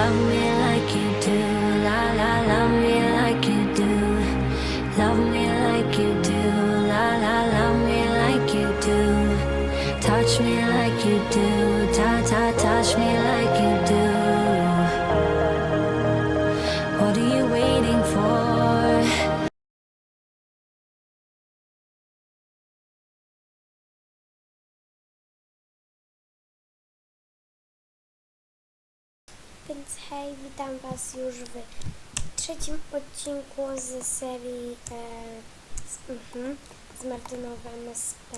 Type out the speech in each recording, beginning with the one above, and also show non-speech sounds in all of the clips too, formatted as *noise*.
love me like you do. La la, love me like you do. Love me like you do. La la, love me like you do. Touch me like you do. Ta ta, touch me hej, witam Was już w trzecim odcinku z serii e, z, mhm, z Martynowem SP.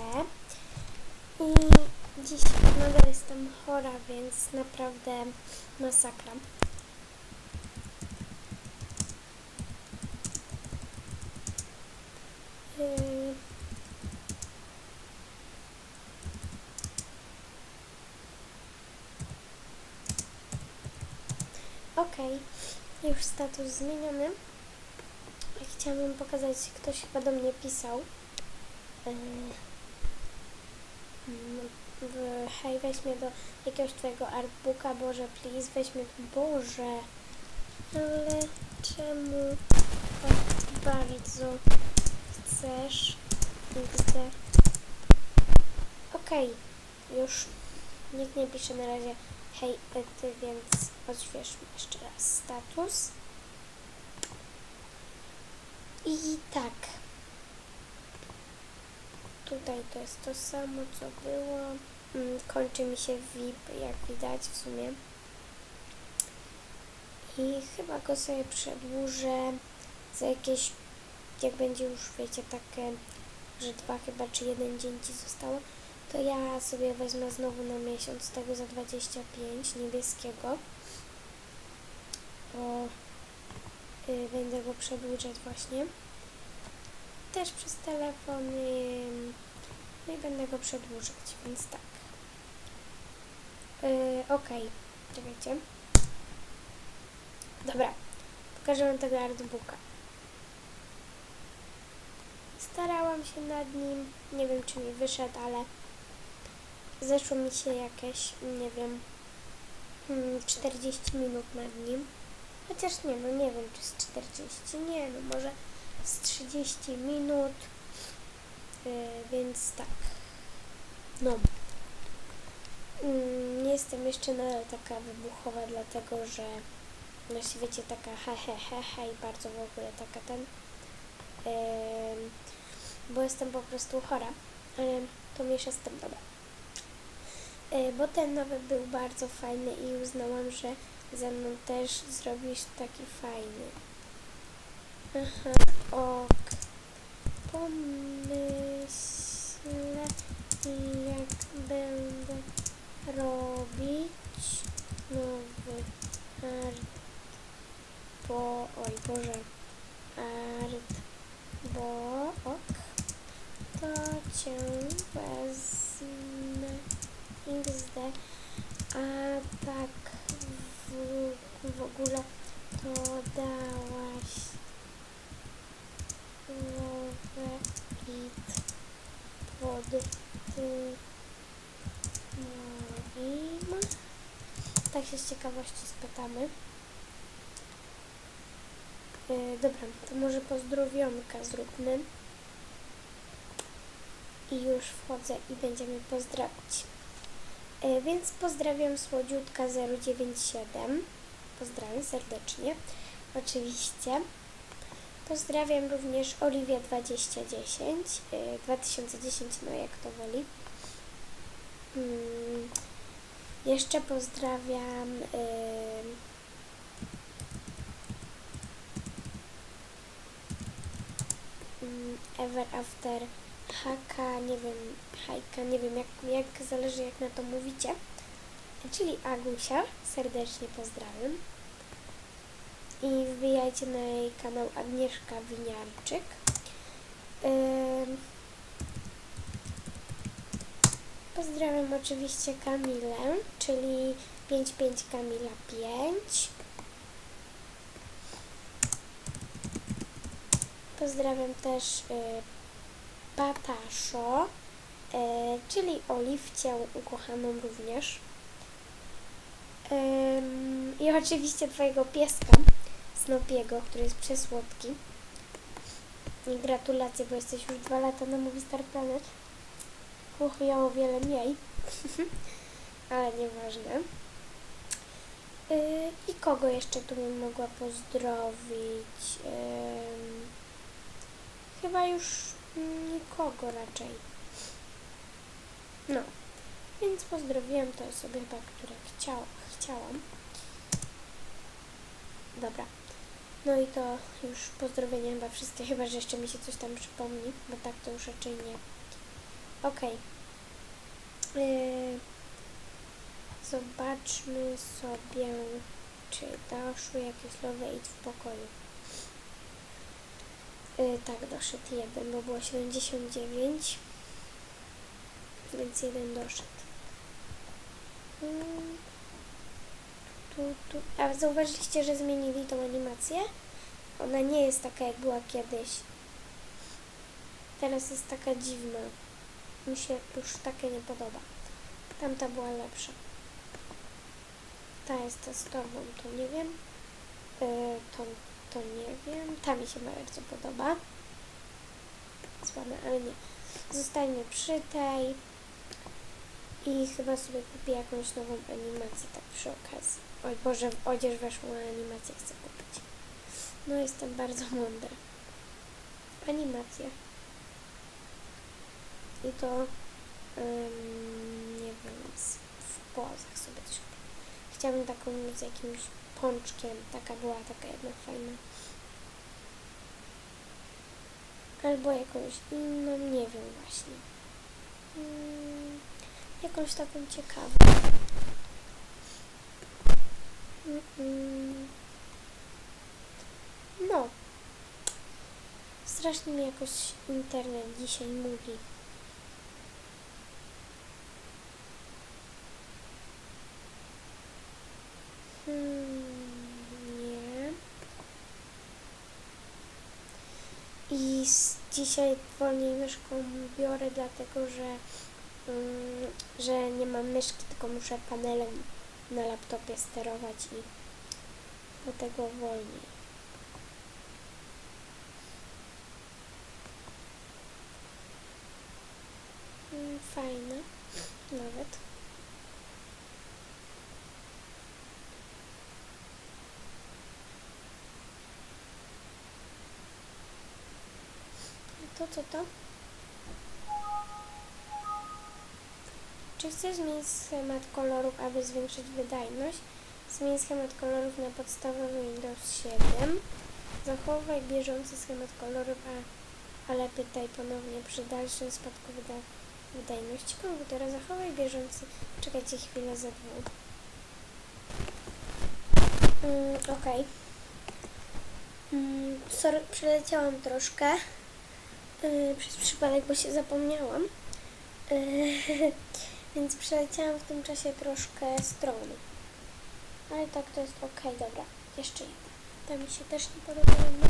I dziś nadal jestem chora, więc naprawdę masakra. Yy, Okej, już status zmieniony. Chciałabym pokazać, ktoś chyba do mnie pisał. Mm, w- Hej, weź mnie do jakiegoś twojego artbooka, Boże, please, weź mnie do Boże. Ale czemu tak bardzo chcesz XD? Okej, już nikt nie pisze na razie hej, więc odświeżmy jeszcze raz status. I tak. Tutaj to jest to samo, co było. Mm, Kończy mi się VIP, jak widać w sumie. I chyba go sobie przedłużę za jakieś, jak będzie już, wiecie, takie, że dwa chyba, czy jeden dzień ci zostało, to ja sobie wezmę znowu na miesiąc tego za 25 niebieskiego. Bo będę go przedłużać właśnie. Też przez telefon. Y, no i będę go przedłużać, więc tak. Y, Okej, czekajcie. Dobra, pokażę wam tego artbooka. Starałam się nad nim, nie wiem czy mi wyszedł, ale zeszło mi się jakieś, nie wiem, mm, 40 minut nad nim. Chociaż nie, no nie wiem czy z 40, nie, no może z 30 minut, yy, więc tak. No. Mm, Nie jestem jeszcze nadal taka wybuchowa, dlatego że właśnie wiecie, taka he he he he i bardzo w ogóle taka ten, yy, bo jestem po prostu chora, ale to mniejsza z tym, dobra. E, bo ten nowy był bardzo fajny i uznałam, że ze mną też zrobisz taki fajny. Aha, ok. Pomyślę, jak będę robić nowy art, bo, oj Boże, art, bo, ok, to cię wezmę. XD, a tak w, ogóle to dałaś nowe git pod tym moim. Tak się z ciekawości spytamy. Yy, dobra, to może pozdrowionka zróbmy. I już wchodzę i będziemy pozdrawiać. E, Więc pozdrawiam słodziutka 097. Pozdrawiam serdecznie. Oczywiście. Pozdrawiam również Oliwia 2010. e, 2010, no jak to woli. Mm, Jeszcze pozdrawiam e, mm, Ever After Haka, nie wiem, Hajka, nie wiem jak, jak zależy jak na to mówicie, czyli Agusia, serdecznie pozdrawiam. I wbijajcie na jej kanał Agnieszka Winiarczyk. Pozdrawiam oczywiście Kamilę, czyli 55 Kamila 5. Pozdrawiam też y, Pataszo, e, czyli Oliwcię ukochaną również. I oczywiście twojego pieska, Snopiego, który jest przesłodki. I gratulacje, bo jesteś już dwa lata na Movie Star Planet. Uch, ja o wiele mniej. *laughs* Ale nieważne. Yy, I kogo jeszcze tu bym mogła pozdrowić? Ym, chyba już nikogo raczej. No, więc pozdrowiłam te osoby chyba, które chciała, chciałam. Dobra. No i to już pozdrowienia chyba wszystkie, chyba że jeszcze mi się coś tam przypomni, bo tak to już raczej nie. Okej. Yy, zobaczmy sobie, czy doszły jakieś nowe idź w pokoju. Yy, tak, doszedł jeden, bo było 79, więc jeden doszedł. Mm, Tu, tu. A zauważyliście, że zmienili tą animację? Ona nie jest taka, jak była kiedyś. Teraz jest taka dziwna. Mi się już takie nie podoba. Tamta była lepsza. Ta jest ta z torbą, to nie wiem. Yy, to, to nie wiem. Ta mi się bardzo podoba. Słabe, ale nie. Zostańmy przy tej. I chyba sobie kupię jakąś nową animację tak przy okazji. Oj Boże, w odzież weszła animację chcę kupić. No jestem bardzo mądra. Animacja. I to nie wiem, w pozach sobie coś kupię. Chciałabym taką z jakimś pączkiem. Taka była taka jedna fajna. Albo jakąś inną, nie wiem właśnie. Mm, jakąś taką ciekawą. Mm-mm. No. Strasznie mi jakoś internet dzisiaj mówi. Hmm, nie. I dzisiaj wolniej myszką biorę, dlatego że, mm, że nie mam myszki, tylko muszę panelem na laptopie sterować i dlatego wolniej. Mm, Fajne, nawet. A To co to? Czy chcesz zmienić schemat kolorów, aby zwiększyć wydajność? Zmień schemat kolorów na podstawowy Windows 7. Zachowaj bieżący schemat kolorów, a, ale pytaj ponownie przy dalszym spadku wyda wydajności komputera. Zachowaj bieżący. Czekajcie chwilę ze dwóch. Mm, Okej. Mm, sorry, przeleciałam troszkę. Yy, przez przypadek, bo się zapomniałam. Yy, *laughs* więc przeleciałam w tym czasie troszkę strony. Ale tak to jest ok, dobra. Jeszcze jedna. Ta mi się też nie podoba. jedna.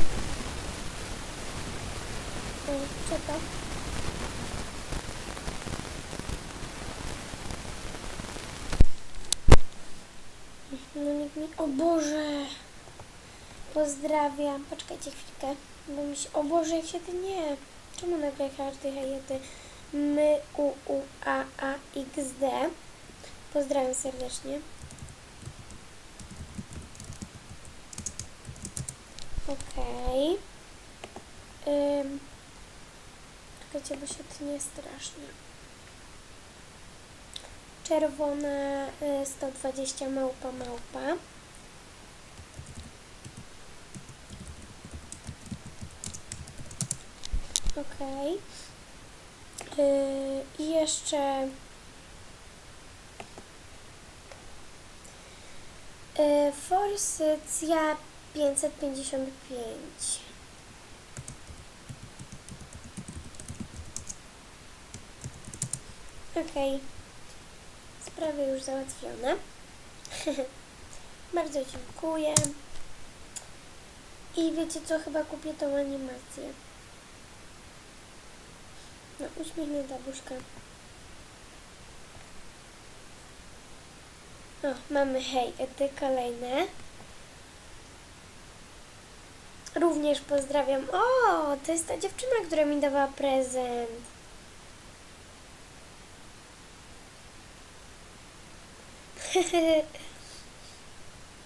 O, co to? No nikt mi... O Boże! Pozdrawiam. Poczekajcie chwilkę. Bo mi się... O Boże, jak się ty nie... Nagle karty hejety? My, u, u, a, a, x, d. Pozdrawiam serdecznie. Okej. Ym. Czekajcie, bo się tnie strasznie. Czerwona y, 120 małpa małpa. Yy, I jeszcze yy, Forsycja 555. Okej. Sprawy już załatwione. *laughs* Bardzo dziękuję. I wiecie co, chyba kupię tą animację. No, uśmiechnięta buźka. O, mamy hej, ety kolejne. Również pozdrawiam. O, to jest ta dziewczyna, która mi dawała prezent. *laughs*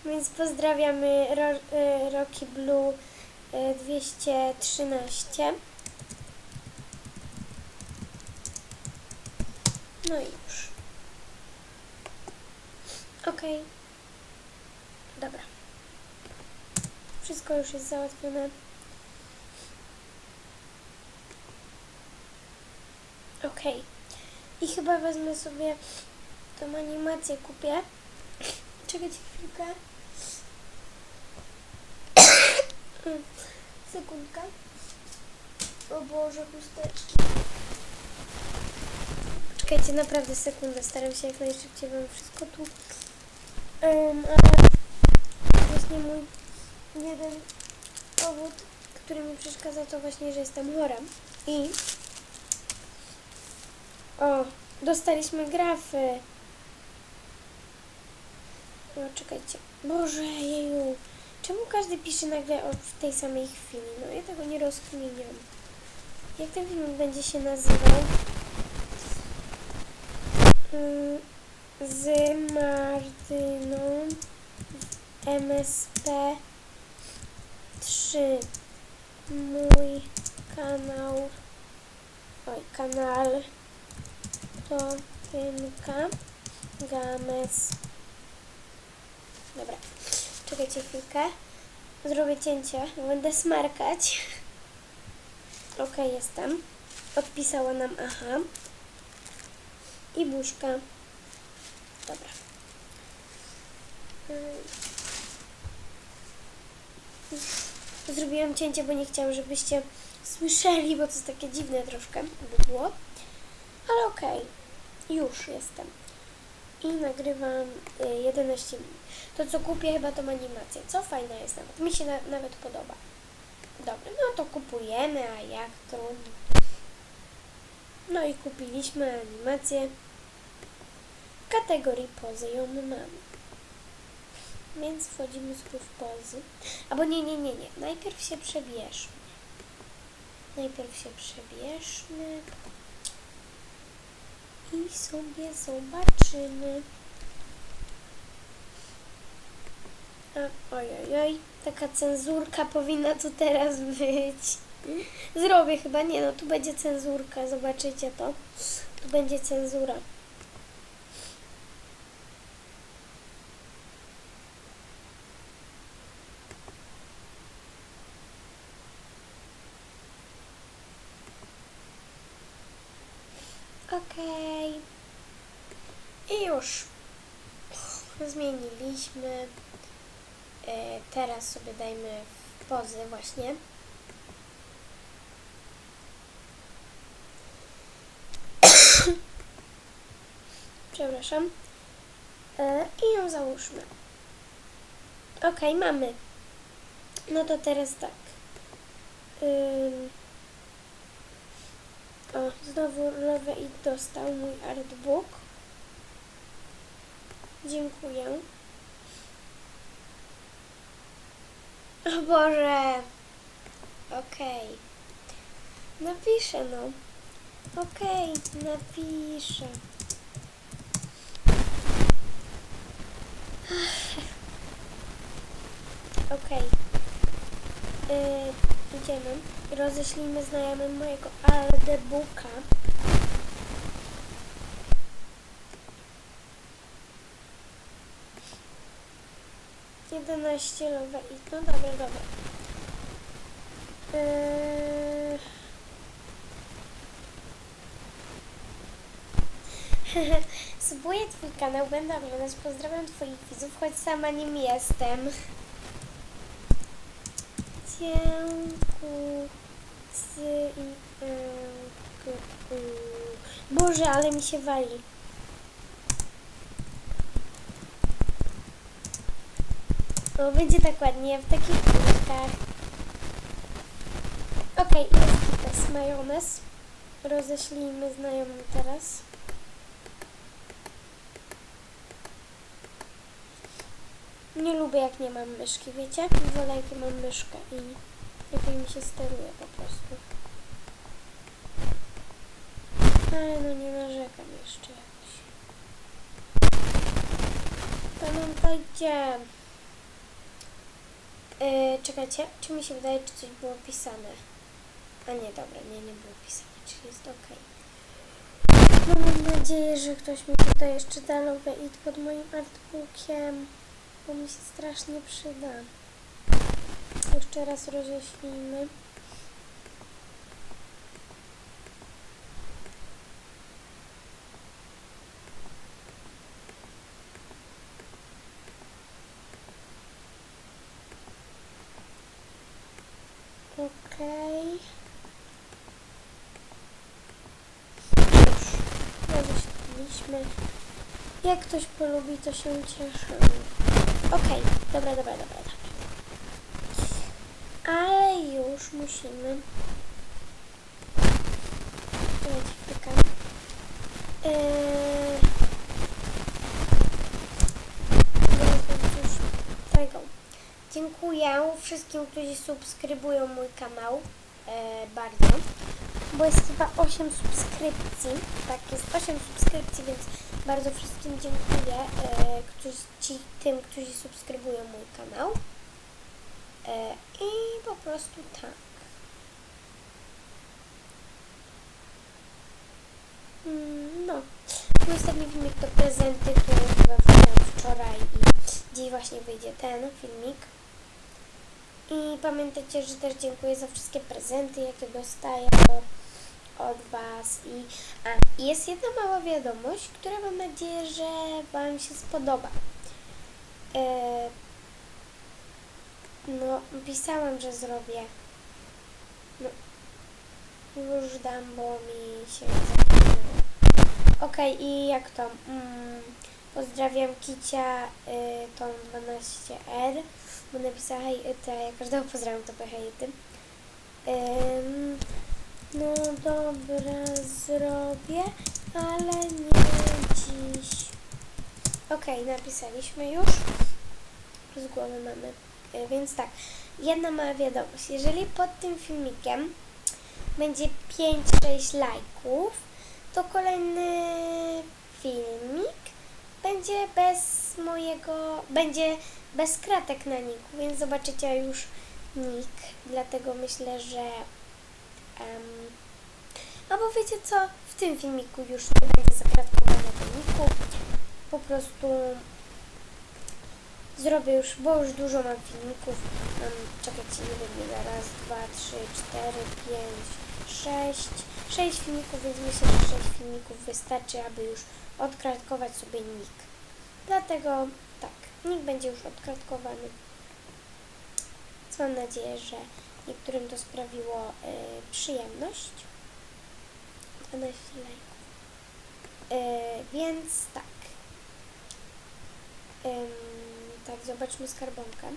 Więc pozdrawiamy Ro, y, Rocky Blue y, 213. No i już. Okej. Dobra. Wszystko już jest załatwione. Okej. I chyba wezmę sobie tą animację, kupię. Czekajcie chwilkę. *coughs* Sekundkę. O Boże, chusteczki. Czekajcie, naprawdę sekundę. Staram się jak najszybciej wam wszystko tu. Um, ale właśnie mój jeden powód, który mi przeszkadza, to właśnie, że jestem chora. I o, dostaliśmy grafy. No, czekajcie. Boże, jeju. Czemu każdy pisze nagle o, w tej samej chwili? No, ja tego nie rozkminiam. Jak ten film będzie się nazywał? Mm, Z Martyną MSP 3 mój kanał oj, kanał to Tynka Games. Dobra, czekajcie chwilkę. Zrobię cięcie, będę smarkać. *laughs* Ok, jestem. Odpisała nam aha i buźka dobra. Zrobiłam cięcie, bo nie chciałam, żebyście słyszeli, bo to jest takie dziwne troszkę by było. Ale okej, już jestem. I nagrywam y, 11 minut. To co kupię chyba tą animację, co fajna jest nawet. Mi się na, nawet podoba. Dobra, no to kupujemy, a jak trudno. No i kupiliśmy animację. W kategorii pozy ją mamy. Więc wchodzimy sobie w pozy. Albo nie, nie, nie, nie. Najpierw się przebierzmy. Najpierw się przebierzmy. I sobie zobaczymy. A, oj, oj, oj. Taka cenzurka powinna tu teraz być. Zrobię chyba. Nie no, tu będzie cenzurka. Zobaczycie to. Tu będzie cenzura. Okej. I już. Zmieniliśmy. E, teraz sobie dajmy pozy właśnie. *coughs* Przepraszam. E, I ją załóżmy. Okej, mamy. No to teraz tak. Ym. O, znowu lewe i dostał mój artbook. Dziękuję. O Boże. Okej. Napiszę no. Okej, napiszę. Okej. Yy, idziemy. Roześlijmy znajomym mojego artbooka. Jedenaście lowe i... No dobra, dobra. *laughs* Yy... Subuję twój kanał, będę oglądać. Pozdrawiam twoich widzów, choć sama nim jestem. Dziękuję. Boże, ale mi się wali. O, będzie tak ładnie w takich kulkach. Okej, jest kites, majonez. Roześlijmy znajomym teraz. Nie lubię jak nie mam myszki, wiecie? Wolę jak mam myszkę i lepiej mi się steruje po prostu. Ale no nie narzekam jeszcze jakoś. Pamiętajcie. Yy, czekajcie, czy mi się wydaje, czy coś było pisane? A nie, dobra, nie, nie było pisane, czyli jest ok. No mam nadzieję, że ktoś mi tutaj jeszcze da nowe id pod moim artbookiem, bo mi się strasznie przyda. Jeszcze raz roześlijmy. Okej. Jak ktoś polubi, to się cieszymy. Okej, dobra, dobra, dobra, dobra. Ale już musimy. Eee... Tego. Dziękuję wszystkim, którzy subskrybują mój kanał. E, bardzo. Bo jest chyba 8 subskrypcji. Tak, jest 8 subskrypcji, więc bardzo wszystkim dziękuję. E, którzy, ci, tym, którzy subskrybują mój kanał. E, I po prostu tak. Mm, No. Mój ostatni filmik to prezenty, które chyba wczoraj i dziś właśnie wyjdzie ten filmik. I pamiętajcie, że też dziękuję za wszystkie prezenty, jakie dostaję od Was. I i jest jedna mała wiadomość, która mam nadzieję, że Wam się spodoba. E, no, pisałam, że zrobię. No, już dam, bo mi się zapomniało. Okej, i jak to? Mm, pozdrawiam Kicia y, tą 12R, bo napisała hej Ita, ja każdego pozdrawiam, to hej Ity. Ym, no dobra, zrobię, ale nie dziś. Okej, napisaliśmy już. Z głowy mamy. Y, więc tak, jedna mała wiadomość. Jeżeli pod tym filmikiem będzie 5-6 lajków, to kolejny filmik będzie bez mojego, będzie bez kratek na niku, więc zobaczycie już nick, dlatego myślę, że um, no bo wiecie co, w tym filmiku już nie będzie zakratkowanego niku, po prostu zrobię już, bo już dużo mam filmików, mam, czekajcie, nie wiem, raz, dwa, trzy, cztery, pięć, sześć, sześć filmików, więc myślę, że sześć filmików wystarczy, aby już odkratkować sobie nick. Dlatego tak, nick będzie już odkratkowany. Więc mam nadzieję, że niektórym to sprawiło y, przyjemność. 12 lajków. Y, więc tak. Ym, tak, zobaczmy skarbonkę,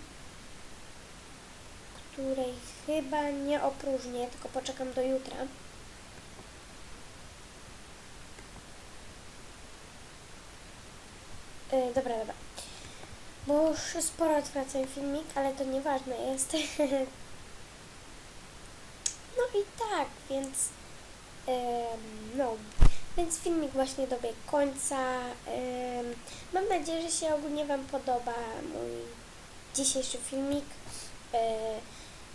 której chyba nie opróżnię, tylko poczekam do jutra. Yy, dobra, dobra. Bo już sporo odwracam filmik, ale to nieważne jest. *laughs* no i tak, więc no, więc filmik właśnie dobiegł końca. Mam nadzieję, że się ogólnie Wam podoba mój dzisiejszy filmik. Yy,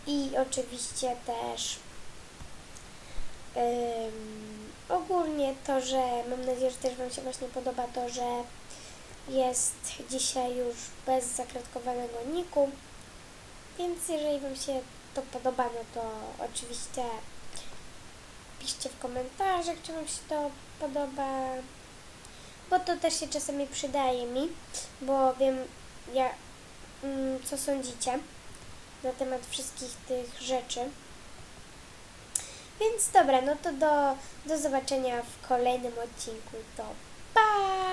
I oczywiście też ogólnie to, że mam nadzieję, że też Wam się właśnie podoba to, że jest dzisiaj już bez zakratkowanego niku. Więc jeżeli Wam się to podoba, no to oczywiście piszcie w komentarzach, czy Wam się to podoba. Bo to też się czasami przydaje mi, bo wiem, ja, mm, co sądzicie na temat wszystkich tych rzeczy. Więc dobra, no to do, do zobaczenia w kolejnym odcinku. To pa!